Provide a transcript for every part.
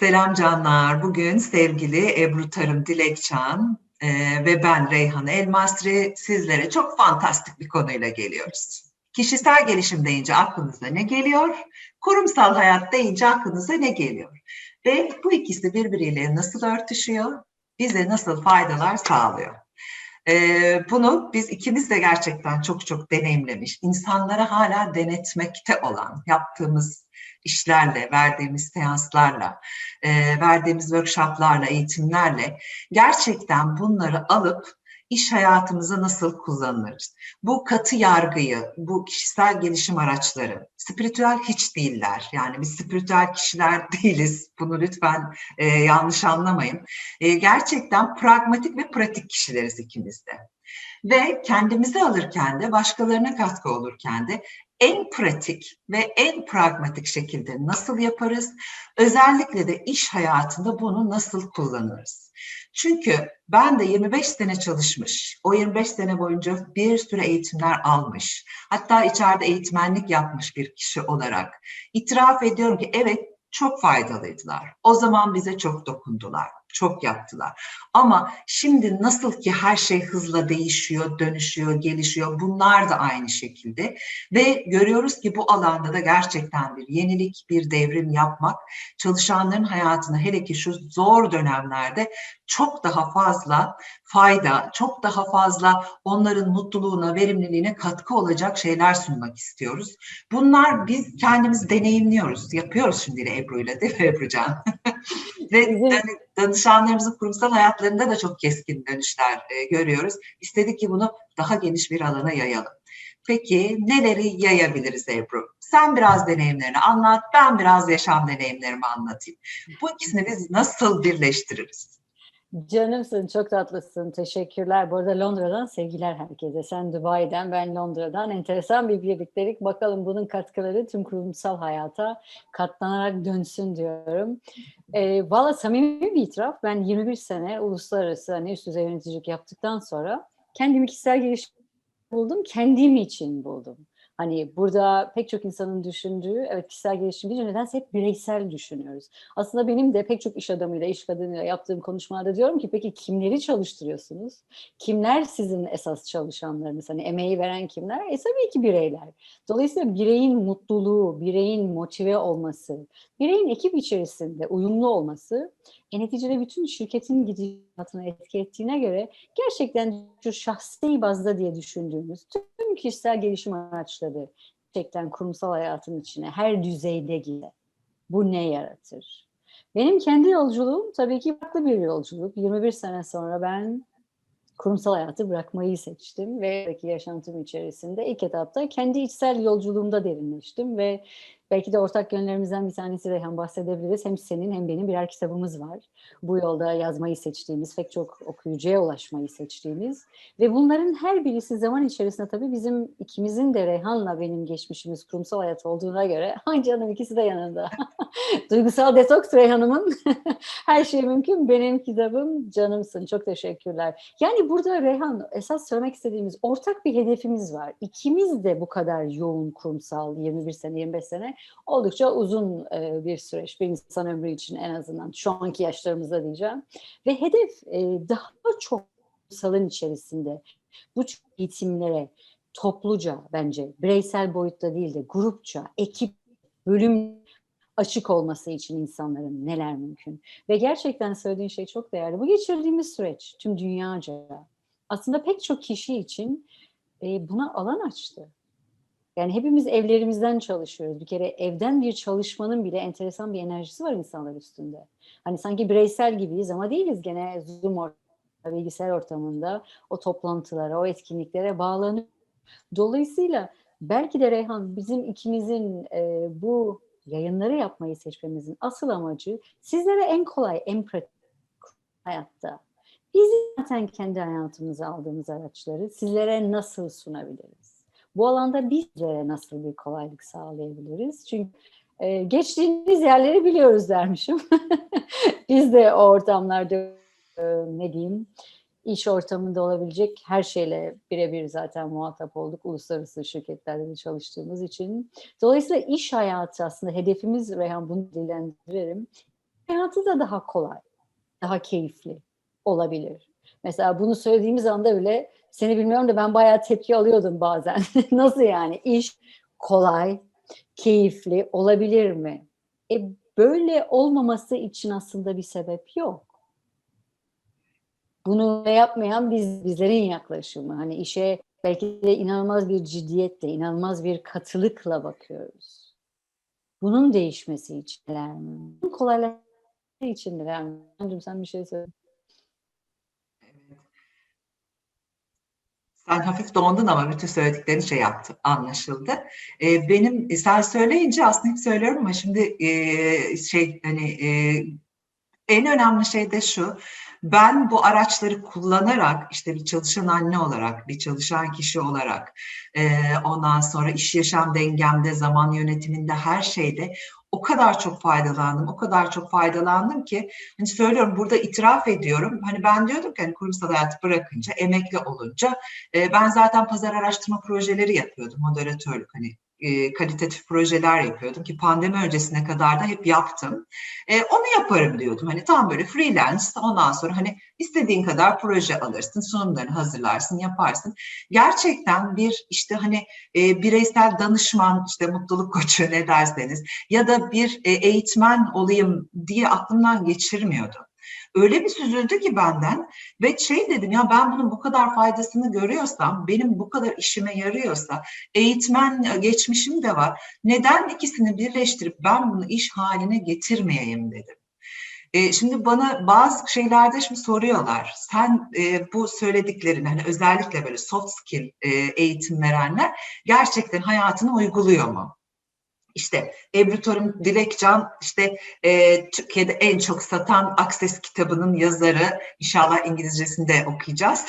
Selam canlar. Bugün sevgili Ebru Tarım Dilekçan e, ve ben Reyhan Elmasri sizlere çok fantastik bir konuyla geliyoruz. Kişisel gelişim deyince aklınıza ne geliyor? Kurumsal hayat deyince aklınıza ne geliyor? Ve bu ikisi birbiriyle nasıl örtüşüyor? Bize nasıl faydalar sağlıyor? Ee, bunu biz ikimiz de gerçekten çok çok deneyimlemiş, insanlara hala denetmekte olan, yaptığımız işlerle, verdiğimiz seanslarla, e, verdiğimiz workshoplarla, eğitimlerle gerçekten bunları alıp iş hayatımıza nasıl kullanırız? Bu katı yargıyı, bu kişisel gelişim araçları, spiritüel hiç değiller. Yani biz spiritüel kişiler değiliz. Bunu lütfen e, yanlış anlamayın. E, gerçekten pragmatik ve pratik kişileriz ikimiz de. Ve kendimizi alırken de, başkalarına katkı olurken de en pratik ve en pragmatik şekilde nasıl yaparız? Özellikle de iş hayatında bunu nasıl kullanırız? Çünkü ben de 25 sene çalışmış, o 25 sene boyunca bir sürü eğitimler almış, hatta içeride eğitmenlik yapmış bir kişi olarak itiraf ediyorum ki evet çok faydalıydılar. O zaman bize çok dokundular çok yaptılar. Ama şimdi nasıl ki her şey hızla değişiyor, dönüşüyor, gelişiyor bunlar da aynı şekilde ve görüyoruz ki bu alanda da gerçekten bir yenilik, bir devrim yapmak çalışanların hayatını hele ki şu zor dönemlerde çok daha fazla fayda, çok daha fazla onların mutluluğuna, verimliliğine katkı olacak şeyler sunmak istiyoruz. Bunlar biz kendimiz deneyimliyoruz, yapıyoruz şimdi Ebru ile değil mi Ebrucan? ve danışanlarımızın kurumsal hayatlarında da çok keskin dönüşler e, görüyoruz. İstedik ki bunu daha geniş bir alana yayalım. Peki neleri yayabiliriz Ebru? Sen biraz deneyimlerini anlat, ben biraz yaşam deneyimlerimi anlatayım. Bu ikisini biz nasıl birleştiririz? Canımsın, çok tatlısın. Teşekkürler. Bu arada Londra'dan sevgiler herkese. Sen Dubai'den, ben Londra'dan. Enteresan bir birliktelik. Bakalım bunun katkıları tüm kurumsal hayata katlanarak dönsün diyorum. E, Valla samimi bir itiraf. Ben 21 sene uluslararası hani üst düzey yöneticilik yaptıktan sonra kendimi kişisel gelişim buldum. Kendim için buldum. Hani burada pek çok insanın düşündüğü, evet kişisel gelişim deyince nedense hep bireysel düşünüyoruz. Aslında benim de pek çok iş adamıyla, iş kadınıyla yaptığım konuşmalarda diyorum ki peki kimleri çalıştırıyorsunuz? Kimler sizin esas çalışanlarınız? Hani emeği veren kimler? E tabii ki bireyler. Dolayısıyla bireyin mutluluğu, bireyin motive olması, bireyin ekip içerisinde uyumlu olması e neticede bütün şirketin gidişatına etki ettiğine göre gerçekten şu şahsi bazda diye düşündüğümüz tüm kişisel gelişim araçları gerçekten kurumsal hayatın içine her düzeyde gire. Bu ne yaratır? Benim kendi yolculuğum tabii ki farklı bir yolculuk. 21 sene sonra ben kurumsal hayatı bırakmayı seçtim ve yaşantım içerisinde ilk etapta kendi içsel yolculuğumda derinleştim ve Belki de ortak yönlerimizden bir tanesi Reyhan bahsedebiliriz. Hem senin hem benim birer kitabımız var. Bu yolda yazmayı seçtiğimiz, pek çok okuyucuya ulaşmayı seçtiğimiz ve bunların her birisi zaman içerisinde tabii bizim ikimizin de Reyhan'la benim geçmişimiz kurumsal hayat olduğuna göre, ay canım ikisi de yanında. Duygusal detoks Reyhan'ımın her şey mümkün. Benim kitabım canımsın. Çok teşekkürler. Yani burada Reyhan esas söylemek istediğimiz ortak bir hedefimiz var. İkimiz de bu kadar yoğun kurumsal 21 sene 25 sene oldukça uzun e, bir süreç bir insan ömrü için en azından şu anki yaşlarımızda diyeceğim. Ve hedef e, daha çok salın içerisinde bu eğitimlere topluca bence bireysel boyutta değil de grupça, ekip, bölüm açık olması için insanların neler mümkün. Ve gerçekten söylediğin şey çok değerli. Bu geçirdiğimiz süreç tüm dünyaca aslında pek çok kişi için e, buna alan açtı. Yani hepimiz evlerimizden çalışıyoruz. Bir kere evden bir çalışmanın bile enteresan bir enerjisi var insanlar üstünde. Hani sanki bireysel gibiyiz ama değiliz. Gene Zoom ortamında, bilgisayar ortamında o toplantılara, o etkinliklere bağlanıyor. Dolayısıyla belki de Reyhan bizim ikimizin e, bu yayınları yapmayı seçmemizin asıl amacı sizlere en kolay, en pratik hayatta biz zaten kendi hayatımıza aldığımız araçları sizlere nasıl sunabiliriz? Bu alanda bizlere nasıl bir kolaylık sağlayabiliriz? Çünkü e, geçtiğimiz yerleri biliyoruz dermişim. Biz de o ortamlarda e, ne diyeyim iş ortamında olabilecek her şeyle birebir zaten muhatap olduk. Uluslararası şirketlerde de çalıştığımız için. Dolayısıyla iş hayatı aslında hedefimiz Reyhan bunu dillendirelim. hayatı da daha kolay, daha keyifli olabilir. Mesela bunu söylediğimiz anda bile seni bilmiyorum da ben bayağı tepki alıyordum bazen. Nasıl yani? İş kolay, keyifli olabilir mi? E böyle olmaması için aslında bir sebep yok. Bunu yapmayan biz bizlerin yaklaşımı. Hani işe belki de inanılmaz bir ciddiyetle, inanılmaz bir katılıkla bakıyoruz. Bunun değişmesi için neler mi? Bunun kolaylaşması için neler mi? Sen bir şey söyle. Sen hafif dondun ama bütün söylediklerin şey yaptı, anlaşıldı. Ee, benim sen söyleyince aslında hep söylüyorum ama şimdi e, şey hani e, en önemli şey de şu. Ben bu araçları kullanarak işte bir çalışan anne olarak, bir çalışan kişi olarak, e, ondan sonra iş yaşam dengemde, zaman yönetiminde, her şeyde o kadar çok faydalandım, o kadar çok faydalandım ki hani söylüyorum burada itiraf ediyorum. Hani ben diyordum ki hani kurumsal hayatı bırakınca, emekli olunca e, ben zaten pazar araştırma projeleri yapıyordum, moderatörlük hani e, kalitatif projeler yapıyordum ki pandemi öncesine kadar da hep yaptım. E, onu yaparım diyordum. Hani tam böyle freelance ondan sonra hani istediğin kadar proje alırsın, sunumlarını hazırlarsın, yaparsın. Gerçekten bir işte hani e, bireysel danışman, işte mutluluk koçu ne derseniz ya da bir e, eğitmen olayım diye aklımdan geçirmiyordum öyle bir süzüldü ki benden ve şey dedim ya ben bunun bu kadar faydasını görüyorsam, benim bu kadar işime yarıyorsa, eğitmen geçmişim de var. Neden ikisini birleştirip ben bunu iş haline getirmeyeyim dedim. E, şimdi bana bazı şeylerde şimdi soruyorlar. Sen e, bu söylediklerini hani özellikle böyle soft skill e, eğitim verenler gerçekten hayatını uyguluyor mu? İşte Ebru Torun Dilekcan işte e, Türkiye'de en çok satan Akses kitabının yazarı. İnşallah İngilizcesinde okuyacağız.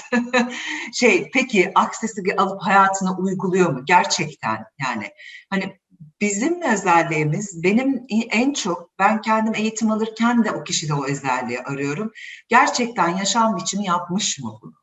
şey peki Akses'i alıp hayatına uyguluyor mu? Gerçekten yani hani bizim özelliğimiz benim en çok ben kendim eğitim alırken de o kişide o özelliği arıyorum. Gerçekten yaşam biçimi yapmış mı bunu?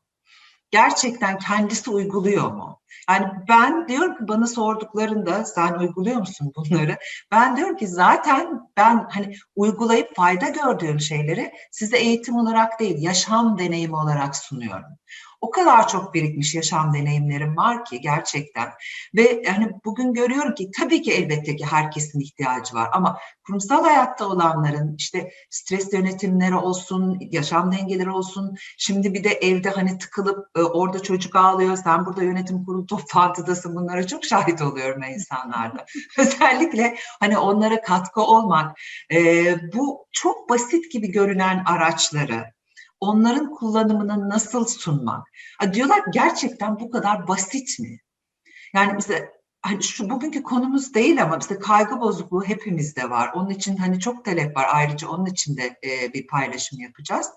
Gerçekten kendisi uyguluyor mu? Yani ben diyorum ki bana sorduklarında sen uyguluyor musun bunları? Ben diyorum ki zaten ben hani uygulayıp fayda gördüğüm şeyleri size eğitim olarak değil yaşam deneyimi olarak sunuyorum o kadar çok birikmiş yaşam deneyimlerim var ki gerçekten. Ve yani bugün görüyorum ki tabii ki elbette ki herkesin ihtiyacı var ama kurumsal hayatta olanların işte stres yönetimleri olsun, yaşam dengeleri olsun. Şimdi bir de evde hani tıkılıp e, orada çocuk ağlıyor, sen burada yönetim kurulu toplantıdasın. Bunlara çok şahit oluyorum insanlarda. Özellikle hani onlara katkı olmak, e, bu çok basit gibi görünen araçları onların kullanımını nasıl sunmak? Diyorlar gerçekten bu kadar basit mi? Yani mesela hani şu bugünkü konumuz değil ama mesela kaygı bozukluğu hepimizde var. Onun için hani çok talep var. Ayrıca onun için de e, bir paylaşım yapacağız.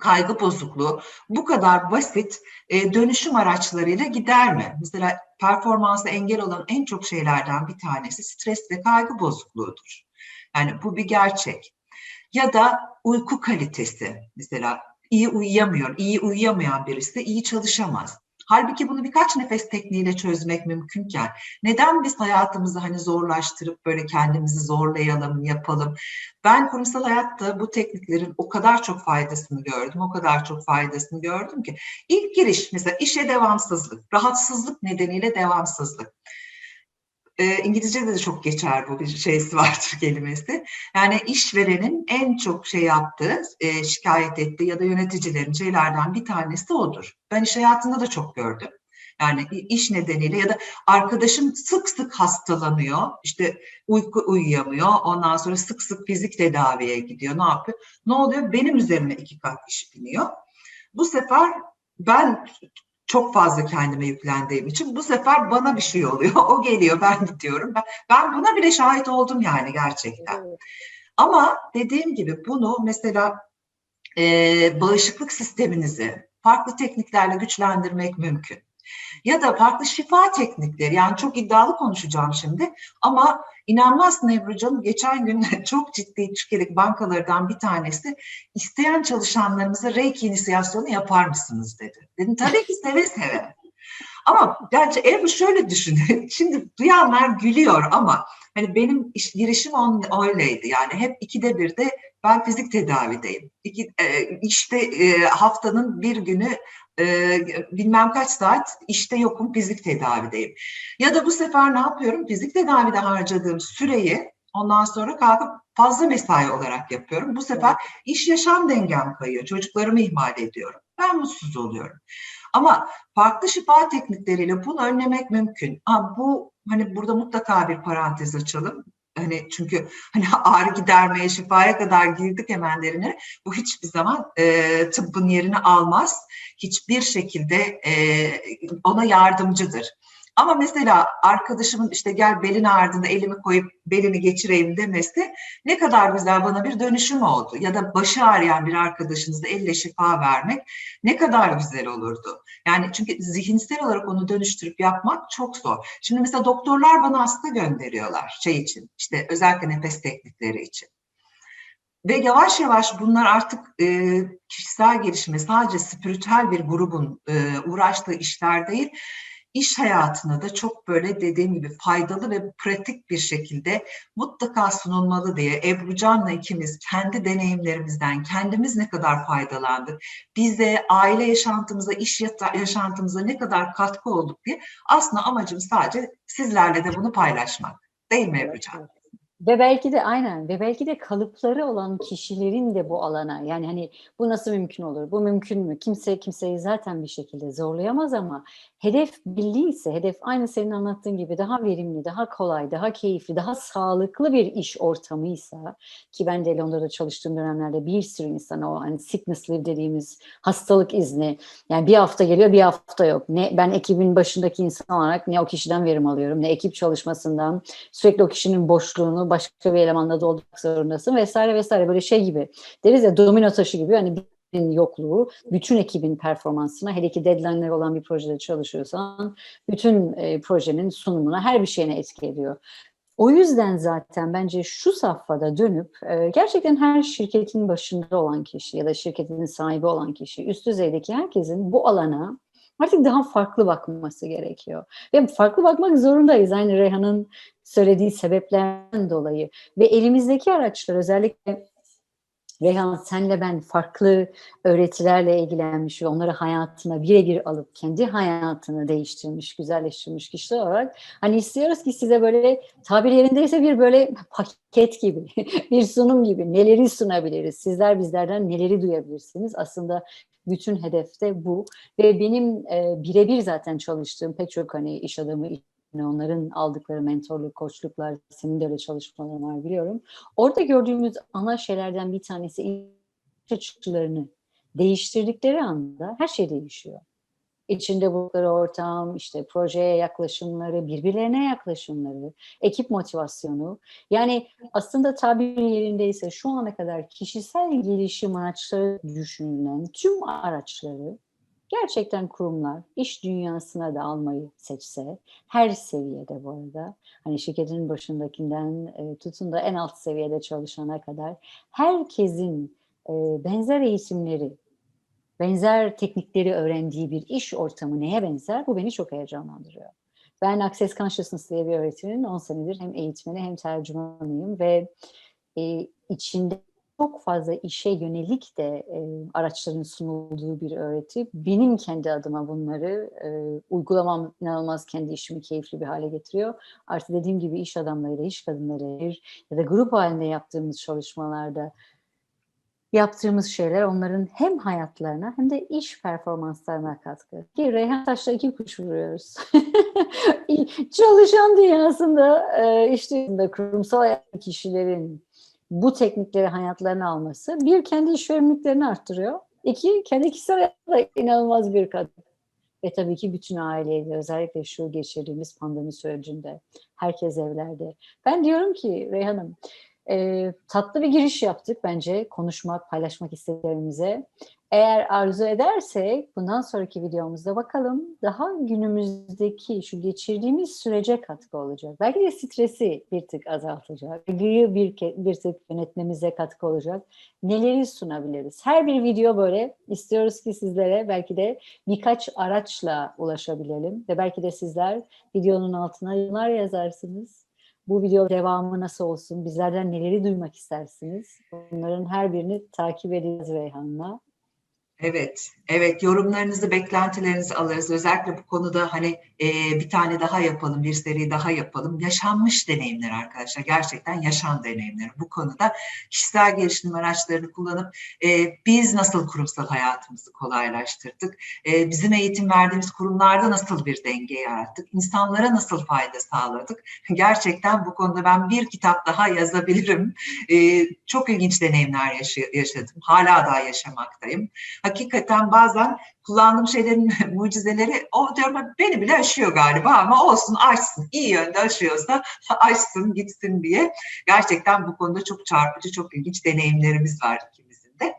Kaygı bozukluğu bu kadar basit e, dönüşüm araçlarıyla gider mi? Mesela performansa engel olan en çok şeylerden bir tanesi stres ve kaygı bozukluğudur. Yani bu bir gerçek ya da uyku kalitesi mesela iyi uyuyamıyor, iyi uyuyamayan birisi iyi çalışamaz. Halbuki bunu birkaç nefes tekniğiyle çözmek mümkünken neden biz hayatımızı hani zorlaştırıp böyle kendimizi zorlayalım, yapalım? Ben kurumsal hayatta bu tekniklerin o kadar çok faydasını gördüm, o kadar çok faydasını gördüm ki ilk giriş mesela işe devamsızlık, rahatsızlık nedeniyle devamsızlık. E, İngilizce'de de çok geçer bu şeysi vardır kelimesi. Yani işverenin en çok şey yaptığı, e, şikayet ettiği ya da yöneticilerin şeylerden bir tanesi odur. Ben iş hayatında da çok gördüm. Yani iş nedeniyle ya da arkadaşım sık sık hastalanıyor, işte uyku uyuyamıyor, ondan sonra sık sık fizik tedaviye gidiyor, ne yapıyor? Ne oluyor? Benim üzerime iki kat iş biniyor. Bu sefer ben çok fazla kendime yüklendiğim için bu sefer bana bir şey oluyor. O geliyor ben gidiyorum. Ben, ben buna bile şahit oldum yani gerçekten. Evet. Ama dediğim gibi bunu mesela e, bağışıklık sisteminizi farklı tekniklerle güçlendirmek mümkün. Ya da farklı şifa teknikleri yani çok iddialı konuşacağım şimdi ama inanmazsın Ebru geçen gün çok ciddi Türkiye'deki bankalardan bir tanesi isteyen çalışanlarımıza Reiki inisiyasyonu yapar mısınız dedi. Dedim tabii ki seve seve. Ama gerçi Ebru şöyle düşünün. Şimdi duyanlar gülüyor ama hani benim iş, girişim on, öyleydi. Yani hep ikide bir de ben fizik tedavideyim. İki, e, işte e, haftanın bir günü e, bilmem kaç saat işte yokum fizik tedavideyim. Ya da bu sefer ne yapıyorum? Fizik tedavide harcadığım süreyi ondan sonra kalkıp fazla mesai olarak yapıyorum. Bu sefer iş yaşam dengem kayıyor. Çocuklarımı ihmal ediyorum. Ben mutsuz oluyorum. Ama farklı şifa teknikleriyle bunu önlemek mümkün. Ha, bu hani burada mutlaka bir parantez açalım. Hani çünkü hani ağrı gidermeye, şifaya kadar girdik hemen derine. Bu hiçbir zaman e, tıbbın yerini almaz. Hiçbir şekilde e, ona yardımcıdır. Ama mesela arkadaşımın işte gel belin ardında elimi koyup belini geçireyim demesi ne kadar güzel bana bir dönüşüm oldu. Ya da başı ağrıyan bir arkadaşınızda elle şifa vermek ne kadar güzel olurdu. Yani çünkü zihinsel olarak onu dönüştürüp yapmak çok zor. Şimdi mesela doktorlar bana hasta gönderiyorlar şey için işte özellikle nefes teknikleri için. Ve yavaş yavaş bunlar artık e, kişisel gelişime sadece spiritüel bir grubun e, uğraştığı işler değil, iş hayatına da çok böyle dediğim gibi faydalı ve pratik bir şekilde mutlaka sunulmalı diye Ebru Can'la ikimiz kendi deneyimlerimizden kendimiz ne kadar faydalandık, bize, aile yaşantımıza, iş yaşantımıza ne kadar katkı olduk diye aslında amacım sadece sizlerle de bunu paylaşmak. Değil mi Ebru Can? Ve belki de aynen ve belki de kalıpları olan kişilerin de bu alana yani hani bu nasıl mümkün olur? Bu mümkün mü? Kimse kimseyi zaten bir şekilde zorlayamaz ama hedef belliyse, hedef aynı senin anlattığın gibi daha verimli, daha kolay, daha keyifli, daha sağlıklı bir iş ortamıysa ki ben de Londra'da çalıştığım dönemlerde bir sürü insan o hani sickness leave dediğimiz hastalık izni yani bir hafta geliyor bir hafta yok. Ne ben ekibin başındaki insan olarak ne o kişiden verim alıyorum ne ekip çalışmasından sürekli o kişinin boşluğunu başka bir elemanla doldurmak zorundasın vesaire vesaire böyle şey gibi deriz ya domino taşı gibi hani yokluğu bütün ekibin performansına hele ki deadline'leri olan bir projede çalışıyorsan bütün e, projenin sunumuna her bir şeyine etki ediyor. O yüzden zaten bence şu safhada dönüp e, gerçekten her şirketin başında olan kişi ya da şirketin sahibi olan kişi, üst düzeydeki herkesin bu alana artık daha farklı bakması gerekiyor. Ve farklı bakmak zorundayız. Aynı Reyhan'ın söylediği sebeplerden dolayı. Ve elimizdeki araçlar özellikle Reyhan senle ben farklı öğretilerle ilgilenmiş ve onları hayatına birebir alıp kendi hayatını değiştirmiş, güzelleştirmiş kişiler olarak hani istiyoruz ki size böyle tabir yerindeyse bir böyle paket gibi, bir sunum gibi neleri sunabiliriz? Sizler bizlerden neleri duyabilirsiniz? Aslında bütün hedef de bu ve benim e, birebir zaten çalıştığım pek çok hani iş adamı onların aldıkları mentorluk, koçluklar, senin de öyle çalışmaların var biliyorum. Orada gördüğümüz ana şeylerden bir tanesi açılarını değiştirdikleri anda her şey değişiyor. İçinde buldukları ortam, işte projeye yaklaşımları, birbirlerine yaklaşımları, ekip motivasyonu. Yani aslında tabir yerindeyse şu ana kadar kişisel gelişim araçları düşünülen tüm araçları gerçekten kurumlar iş dünyasına da almayı seçse, her seviyede bu arada, hani şirketin başındakinden e, tutun da en alt seviyede çalışana kadar herkesin e, benzer eğitimleri, benzer teknikleri öğrendiği bir iş ortamı neye benzer? Bu beni çok heyecanlandırıyor. Ben Access Consciousness diye bir öğretmenin 10 senedir hem eğitmeni hem tercümanıyım ve e, içinde çok fazla işe yönelik de e, araçların sunulduğu bir öğreti. Benim kendi adıma bunları e, uygulamam inanılmaz kendi işimi keyifli bir hale getiriyor. Artı dediğim gibi iş adamlarıyla, iş kadınları ya da grup halinde yaptığımız çalışmalarda yaptığımız şeyler onların hem hayatlarına hem de iş performanslarına katkı. Ki Reyhan Taş'la iki kuş vuruyoruz. Çalışan dünyasında e, işte kurumsal kişilerin bu teknikleri hayatlarına alması bir kendi iş verimliliklerini arttırıyor. İki kendi kişisel hayatta inanılmaz bir katkı. Ve tabii ki bütün aileyle özellikle şu geçirdiğimiz pandemi sürecinde herkes evlerde. Ben diyorum ki Reyhan'ım Ee, tatlı bir giriş yaptık bence konuşmak, paylaşmak istediklerimize. Eğer arzu edersek bundan sonraki videomuzda bakalım daha günümüzdeki şu geçirdiğimiz sürece katkı olacak. Belki de stresi bir tık azaltacak. Algıyı bir, bir tık yönetmemize katkı olacak. Neleri sunabiliriz? Her bir video böyle istiyoruz ki sizlere belki de birkaç araçla ulaşabilelim. Ve belki de sizler videonun altına yorumlar yazarsınız. Bu video devamı nasıl olsun? Bizlerden neleri duymak istersiniz? Bunların her birini takip edeceğiz Reyhan'la. Evet, evet yorumlarınızı, beklentilerinizi alırız. Özellikle bu konuda hani e, bir tane daha yapalım, bir seri daha yapalım. Yaşanmış deneyimler arkadaşlar, gerçekten yaşam deneyimleri. Bu konuda kişisel gelişim araçlarını kullanıp e, biz nasıl kurumsal hayatımızı kolaylaştırdık, e, bizim eğitim verdiğimiz kurumlarda nasıl bir denge yarattık, insanlara nasıl fayda sağladık. Gerçekten bu konuda ben bir kitap daha yazabilirim. E, çok ilginç deneyimler yaşa- yaşadım, hala daha yaşamaktayım hakikaten bazen kullandığım şeylerin mucizeleri o diyorum beni bile aşıyor galiba ama olsun aşsın iyi yönde aşıyorsa aşsın gitsin diye gerçekten bu konuda çok çarpıcı çok ilginç deneyimlerimiz var ikimizin de.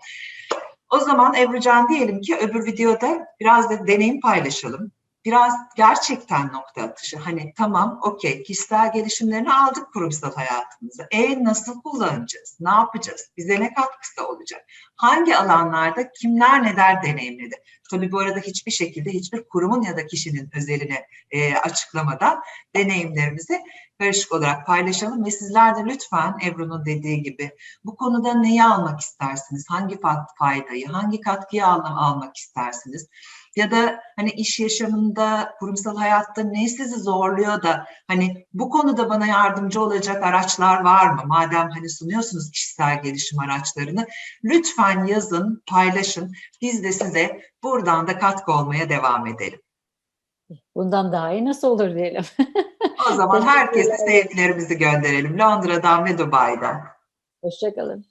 O zaman Ebrucan diyelim ki öbür videoda biraz da deneyim paylaşalım. Biraz gerçekten nokta atışı. Hani tamam okey kişisel gelişimlerini aldık kurumsal hayatımıza. E nasıl kullanacağız? Ne yapacağız? Bize ne katkısı olacak? Hangi alanlarda kimler neler deneyimledi? Tabii bu arada hiçbir şekilde hiçbir kurumun ya da kişinin özeline e, açıklamadan deneyimlerimizi karışık olarak paylaşalım ve sizler de lütfen Ebru'nun dediği gibi bu konuda neyi almak istersiniz? Hangi fa- faydayı, hangi katkıyı al- almak istersiniz? Ya da hani iş yaşamında, kurumsal hayatta ne sizi zorluyor da hani bu konuda bana yardımcı olacak araçlar var mı? Madem hani sunuyorsunuz kişisel gelişim araçlarını lütfen yazın, paylaşın. Biz de size buradan da katkı olmaya devam edelim. Bundan daha iyi nasıl olur diyelim. O zaman herkese sevgilerimizi gönderelim Londra'dan ve Dubai'den. Hoşçakalın.